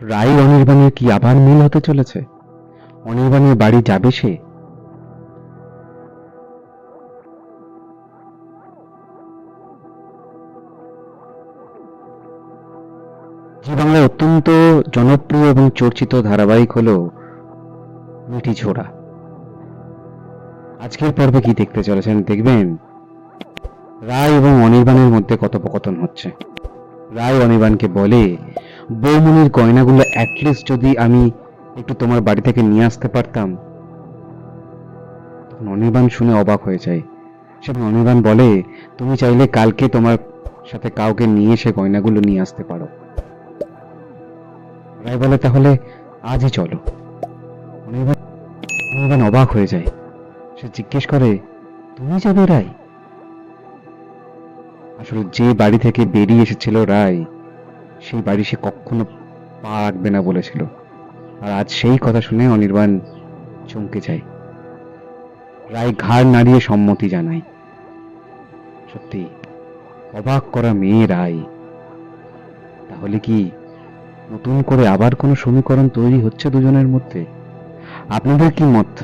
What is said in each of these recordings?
রাই অনির্বাণের কি আবার মিল হতে চলেছে? অনির্বাণের বাড়ি যাবে সে? বাংলায় অত্যন্ত জনপ্রিয় এবং চর্চিত ধারাবাহিক হলো মিঠি ছোড়া আজকের পর্বে কি দেখতে চলেছেন দেখবেন? রায় এবং অনির্বাণের মধ্যে কথোপকথন হচ্ছে। রায় অনির্বাণকে বলে বৌমনির গয়নাগুলো অ্যাটলিস্ট যদি আমি একটু তোমার বাড়ি থেকে নিয়ে আসতে পারতাম, তখন অনির্বাণ শুনে অবাক হয়ে যায়। সেখানে অনির্বাণ বলে, তুমি চাইলে কালকে তোমার সাথে কাউকে নিয়ে সে গয়নাগুলো নিয়ে আসতে পারো। রায় বলে, তাহলে আজই চলো। অনির্বাণ অনির্বাণ অবাক হয়ে যায়। সে জিজ্ঞেস করে, তুমি যাবে রায়? আসলে যে বাড়ি থেকে বেরিয়ে এসেছিল রায় সেই বাড়ি সে কখনো পা রাখবে না বলেছিল। আর আজ সেই কথা শুনে অনির্বাণ চমকে যায়। রায় ঘাড় নাড়িয়ে সম্মতি জানায়। সত্যি, অবাক করা মেয়ে রায়। তাহলে কি নতুন করে আবার কোনো সমীকরণ তৈরি হচ্ছে দুজনের মধ্যে? আপনাদের কি মত?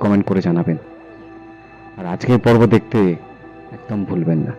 কমেন্ট করে জানাবেন। আর আজকের পর্ব দেখতে একদম ভুলবেন না।